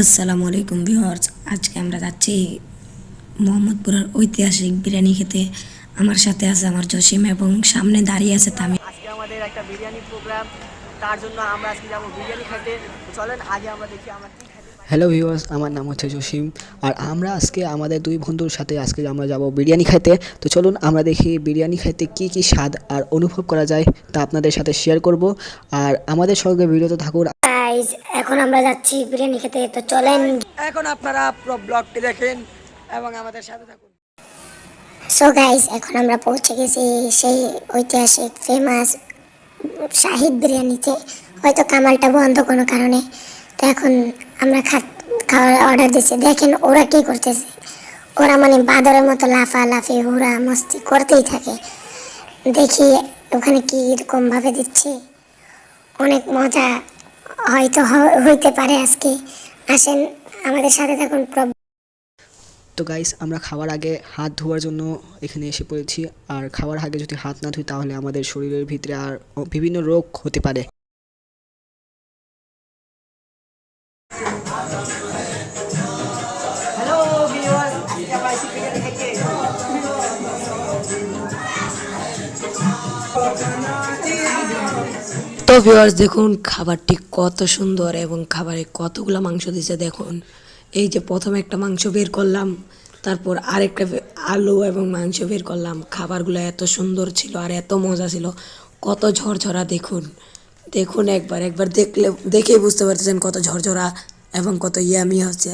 আসসালামু আলাইকুম ভিউয়ার্স। আজকে আমরা যাচ্ছি মোহাম্মদপুরের ঐতিহাসিক বিরিয়ানি খেতে। আমার সাথে আছে আমার জসিম এবং সামনে দাঁড়িয়ে আছে তামিম। আজকে আমাদের একটা বিরিয়ানি প্রোগ্রাম তার জন্য আমরা আজকে যাব বিরিয়ানি খেতে। তো চলেন আগে আমরা দেখি আমার কি খেতে হ্যালো ভিউয়ার্স আমার নাম হচ্ছে জসিম। আর আমরা আজকে আমাদের দুই বন্ধুর সাথে আজকে আমরা যাব বিরিয়ানি খাইতে তো চলুন আমরা দেখি বিরিয়ানি খাইতে কি কি স্বাদ আর অনুভব করা যায় তা আপনাদের সাথে শেয়ার করব। আর আমাদের সঙ্গে ভিডিওতে থাকুন গাইজ এখন আমরা যাচ্ছি বিরিয়ানি খেতে তো চলেন। এখন আপনারা পুরো ব্লগটি দেখেন এবং আমাদের সাথে থাকুন। সো গাইজ এখন আমরা পৌঁছে গেছি সেই ঐতিহাসিক ফেমাস শাহিদ বিরিয়ানিতে। হয়তো কামালটা বন্ধ কোনো কারণে। তো এখন আমরা খাওয়ার অর্ডার দিচ্ছি দেখেন ওরা কি করতেছে। ওরা মানে বাদরের মতো লাফা লাফি হুড়া মস্তি করতেই থাকে। দেখি ওখানে কি রকম ভাবে দিচ্ছে। অনেক মজা হয়তো হইতে পারে আজকে। আসেন আমাদের সাথে থাকুন তো গাইস আমরা খাওয়ার আগে হাত ধোয়ার জন্য এখানে এসে পড়েছি। আর খাওয়ার আগে যদি হাত না ধুই তাহলে আমাদের শরীরের ভিতরে আর বিভিন্ন রোগ হতে পারে। হ্যালো ভিউয়ার্স আজকে তো ভিউয়ার্স দেখুন খাবারটি কত সুন্দর এবং খাবারে কতগুলো মাংস দিছে দেখুন। এই যে প্রথমে একটা মাংস বের করলাম তারপর আরেকটা আলু এবং মাংস বের করলাম। খাবারগুলো এত সুন্দর ছিল আর এত মজা ছিল। কত ঝরঝরা দেখুন। দেখুন একবার একবার দেখলে দেখেই বুঝতে পারতেছেন কত ঝরঝরা এবং কত ইয়ামি হচ্ছে।